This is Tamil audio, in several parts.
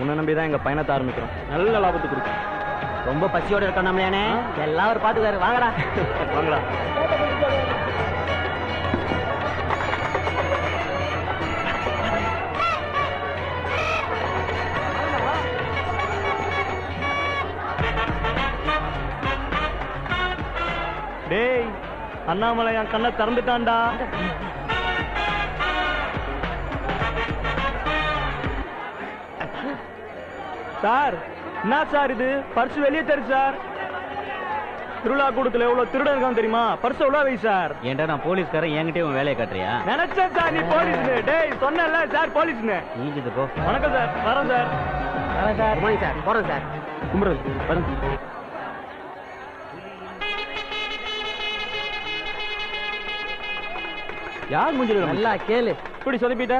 உன்னை நம்பி தான் எங்க பயணத்தை ஆரம்பிக்கிறோம். நல்ல லாபத்தை கொடுக்கும் ரொம்ப பசியோட இருக்கோம் நம்மளே எல்லாம் ஒரு பாத்துக்காரு வாங்கடா. வாங்கடா. டேய் அண்ணாமலை என் கண்ணை திறந்துட்டான்டா. சார் என்ன சார் இது? பர்ஸ் வெளியே தரு சார். திருவிழா கூடத்துல எவ்வளவு திருடன் இருக்கான் தெரியுமா? பர்ஸ் எவ்வளவு வை சார். ஏன்டா நான் போலீஸ்காரன் என்கிட்டயே உன் வேலையை காட்டுறியா? நினைச்சேன் சார் நீ போலீஸ்னு. டேய் சொன்னல சார் போலீஸ்னு. நீ இது போ. வணக்கம் சார் வரேன் சார். வரேன் சார். குமாரி சார் போறோம் சார். கும்பிடுறது வரேன் யார் மூஞ்சில நல்லா கேளு. இப்படி சொதப்பிட்ட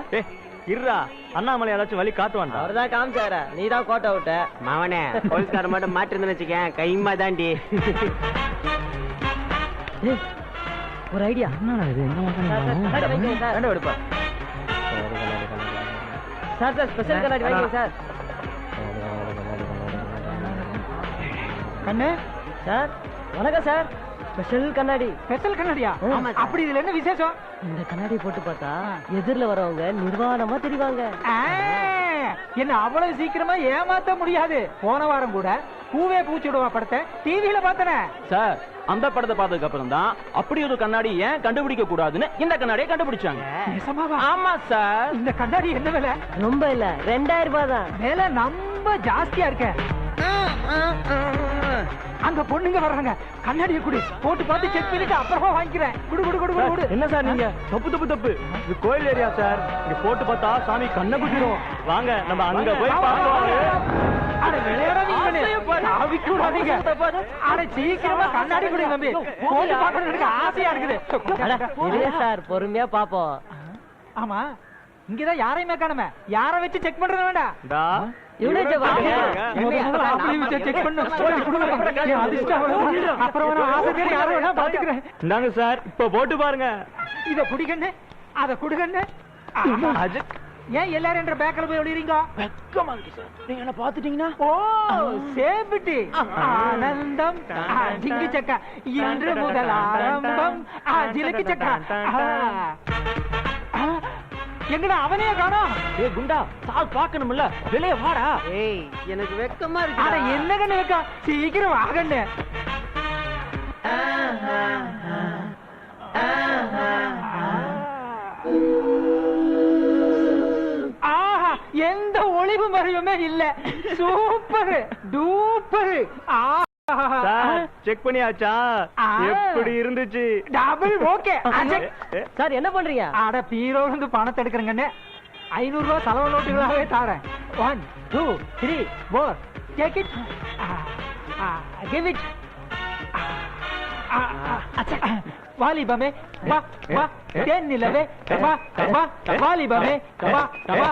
இருடா. அண்ணாமலை ஏதாச்சும் வழி காட்டுவான்டா. அவர்தான் காமிச்சாரா. நீ தான் கோட்டை விட்ட. மாவனே போலீஸ்கார மட்டும் மாட்டிருந்து வச்சுக்கேன். கைமா தாண்டி ஒரு ஐடியா. கண்டு எடுப்பா. சார் சார் ஸ்பெஷல் கண்ணாடி. வாங்கிங்க சார். கண்ணு? சார் வணக்கம் சார். ஸ்பெஷல் கண்ணாடி. ஸ்பெஷல் கண்ணாடியா. அப்படி இதுல என்ன விசேஷம்? இந்த கண்ணாடி போட்டு பார்த்தா எதிரில் வரவங்க நிர்வாணமா தெரிவாங்க. ஆ, என்ன அவ்வளவு சீக்கிரமா ஏமாத்த முடியாது. போன வாரம் கூட பூவே பூச்சிடுவா படத்தை டிவியில பார்த்தனே. சார் அந்த படத்தை பார்த்ததுக்கு அப்புறம் தான் அப்படி ஒரு கண்ணாடி ஏன் கண்டுபிடிக்க கூடாதுன்னு இந்த கண்ணாடியை கண்டுபிடிச்சாங்க. ஆமா சார். இந்த கண்ணாடி என்ன விலை? ரொம்ப இல்ல ரெண்டாயிரம் ரூபாய் தான். விலை ரொம்ப ஜாஸ்தியா இருக்க. அங்க பொண்ணுங்க வர்றாங்க. கண்ணாடியை குடு. போட்டு பார்த்து செக் பண்ணிட்டு அப்புறமா வாங்கிக்கிறேன். குடு குடு குடு குடு என்ன சார் நீங்க? தப்பு தப்பு தப்பு. இது கோயில் ஏரியா சார். இங்க போட்டு பார்த்தா சாமி கண்ணை குத்திரும். வாங்க நம்ம அங்க போய் சார். பொறுமையா பாப்போம் ஆமா. இங்கதான் யாரையுமே காணுமே. யாரை வச்சு செக் பண்றது வேண்டாம்? இந்தாங்க சார். இப்ப போட்டு பாருங்க. இத குடிக்கண்ணு அத குடுக்கண்ணு ஏன் எல்லாரும் என்ற பேக்கல போய் ஒளிறீங்க வெக்கமா இருக்கு சார். நீங்க என்ன பாத்துட்டீங்கன்னா ஓ சேபிட்டி ஆனந்தம். ஆ, ஜிங்கி சக்கா. இன்று முதல் ஆரம்பம். ஜிலுக்கு சக்கா. எங்கடா அவனையே காணோம் ஏ குண்டா சால் பாக்கணும்ல வெளியே வாடா. ஏய் எனக்கு வெக்கமா அட என்ன கண்ணு வைக்கா சீக்கிரம் வாகண்ணு ஆஹா எந்த ஒளிவு மறைவுமே இல்ல. Super duper. சார் செக் பண்ணியாச்சா. எப்படி இருந்துச்சு? Double okay. சார் என்ன பண்றீங்க? அட பீரோல இருந்து பணத்தை எடுக்கிறேங்கண்ணே. ஐநூறு ரூபாய் செலவு நோட்டுகளாவே தாரேன். One two three four take it give it வாலிபமே வா வா. தேன் நிலவே வா வா. வாலிபமே வா வா.